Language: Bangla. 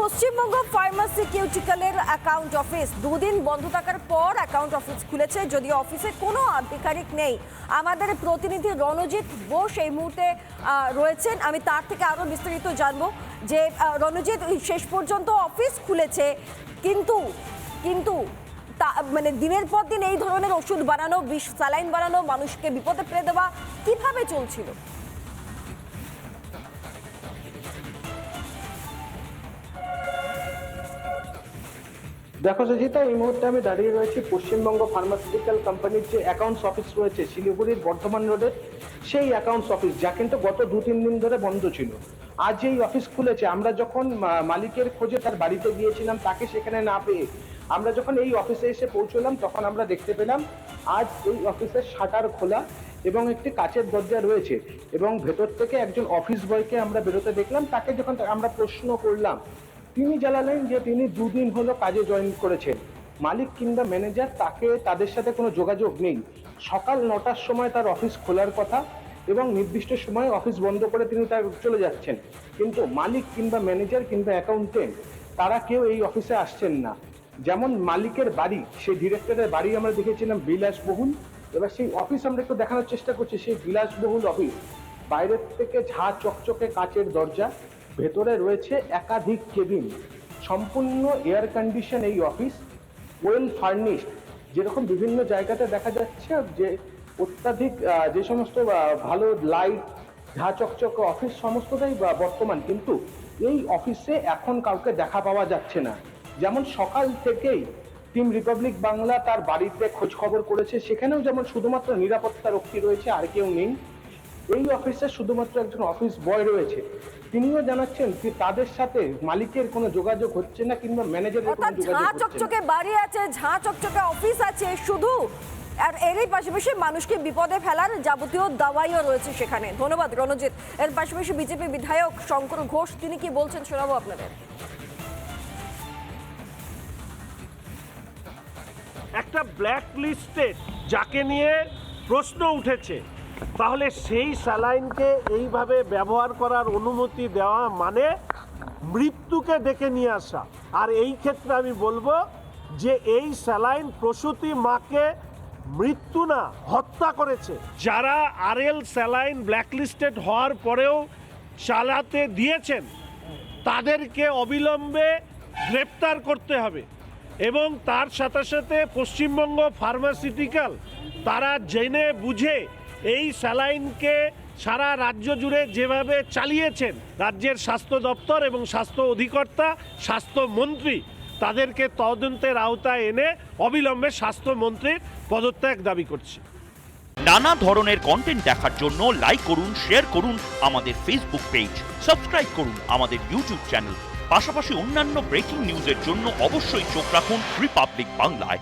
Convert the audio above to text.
পশ্চিমবঙ্গ ফার্মাসিউটিক্যালের অ্যাকাউন্ট অফিস দুদিন বন্ধ থাকার পর অ্যাকাউন্ট অফিস খুলেছে, যদিও অফিসে কোনো আধিকারিক নেই। আমাদের প্রতিনিধি রণজিৎ বোস এই মুহূর্তে রয়েছেন। আমি তার থেকে আরও বিস্তারিত জানব যে রণজিৎ শেষ পর্যন্ত অফিস খুলেছে, কিন্তু কিন্তু তা মানে দিনের পর দিন এই ধরনের ওষুধ বানানো, বিষ, স্যালাইন বানানো মানুষকে বিপদে ফেলে দেওয়া কীভাবে চলছিল? দেখো সুজিতা, এই মুহূর্তে আমি দাঁড়িয়ে রয়েছি পশ্চিমবঙ্গ ফার্মাসিউটিক্যাল কোম্পানির যে অ্যাকাউন্টস অফিস রয়েছে, শিলিগুড়ির বর্ধমান রোডের সেই অ্যাকাউন্টস অফিস যা কিন্তু গত দু তিন দিন ধরে বন্ধ ছিল। আজ এই অফিস খুলেছে, আমরা যখন মালিকের খোঁজে তার বাড়িতে গিয়েছিলাম, তাকে সেখানে না পেয়ে, আমরা যখন এই অফিসে এসে পৌঁছলাম, তখন আমরা দেখতে পেলাম, আজ এই অফিসের শাটার খোলা এবং একটি কাচের দরজা রয়েছে এবং ভেতর থেকে একজন অফিস বয়কে আমরা বেরোতে দেখলাম, তাকে যখন আমরা প্রশ্ন করলাম তিনি জানালেন যে তিনি দুদিন হলো কাজে জয়েন করেছেন। মালিক কিংবা ম্যানেজার তাকে তাদের সাথে কোনো যোগাযোগ নেই। সকাল নটার সময় তার অফিস খোলার কথা এবং নির্দিষ্ট সময় অফিস বন্ধ করে তিনি তার চলে যাচ্ছেন। কিন্তু মালিক কিংবা ম্যানেজার কিংবা অ্যাকাউন্টেন্ট তারা কেউ এই অফিসে আসছেন না। যেমন মালিকের বাড়ি, সেই ডিরেক্টরের বাড়ি আমরা দেখেছিলাম বিলাসবহুল। এবার সেই অফিস আমরা একটু দেখানোর চেষ্টা করছি, সেই বিলাসবহুল অফিস বাইরের থেকে ঝা চকচকে কাচের দরজা। ভেতরে রয়েছে একাধিক কেবিন। সম্পূর্ণ এয়ার কন্ডিশন এই অফিস ওয়েল ফার্নিশড যেরকম বিভিন্ন জায়গাতে দেখা যাচ্ছে যে অত্যাধিক যে সমস্ত ভালো লাইট ঝা চকচকে অফিস সমস্তটাই বর্তমান। কিন্তু এই অফিসে এখন কাউকে দেখা পাওয়া যাচ্ছে না। যেমন সকাল থেকেই টিম রিপাবলিক বাংলা তার বাড়িতে খোঁজ খবর করেছে। সেখানেও যেমন শুধুমাত্র নিরাপত্তা রক্ষী রয়েছে, আর কেউ নেই। এই অফিসে শুধুমাত্র একজন অফিস বয় রয়েছে। তিনিও জানাচ্ছেন যে তাদের সাথে মালিকের কোনো যোগাযোগ হচ্ছে না কিংবা ম্যানেজারের কোনো যোগাযোগ ঝাঁ হচ্ছে না। চকচকে বাড়ি আছে ঝাঁ চকচকে অফিস আছে শুধু আর এরই পাশাপাশি মানুষকে বিপদে ফেলার যাবতীয় দাওয়াইও রয়েছে সেখানে। ধন্যবাদ রণজিৎ। এর পাশাপাশি বিজেপি বিধায়ক শঙ্কর ঘোষ তিনি কি বলছেন শোনাবো আপনাদের? একটা ব্ল্যাক লিস্টে যাকে নিয়ে প্রশ্ন উঠেছে তাহলে সেই স্যালাইনকে এইভাবে ব্যবহার করার অনুমতি দেওয়া মানে মৃত্যুকে ডেকে নিয়ে আসা। আর এই ক্ষেত্রে আমি বলব যে এই স্যালাইন প্রসূতি মাকে মৃত্যু না, হত্যা করেছে। যারা আরএল স্যালাইন ব্ল্যাকলিস্টেড হওয়ার পরেও চালাতে দিয়েছেন, তাদেরকে অবিলম্বে গ্রেপ্তার করতে হবে। এবং তার সাথে সাথে পশ্চিমবঙ্গ ফার্মাসিউটিক্যাল, তারা জেনে বুঝে এই স্যালাইনকে সারা রাজ্য জুড়ে যেভাবে চালিয়েছেন, রাজ্যের স্বাস্থ্য দপ্তর এবং স্বাস্থ্য অধিকর্তা স্বাস্থ্যমন্ত্রী তাদেরকে তদন্তের আওতায় এনে অবিলম্বে স্বাস্থ্যমন্ত্রীর পদত্যাগ দাবি করছি। নানা ধরনের কন্টেন্ট দেখার জন্য লাইক করুন শেয়ার করুন আমাদের ফেসবুক পেজ সাবস্ক্রাইব করুন আমাদের ইউটিউব চ্যানেল পাশাপাশি অন্যান্য ব্রেকিং নিউজের জন্য অবশ্যই চোখ রাখুন রিপাবলিক বাংলায়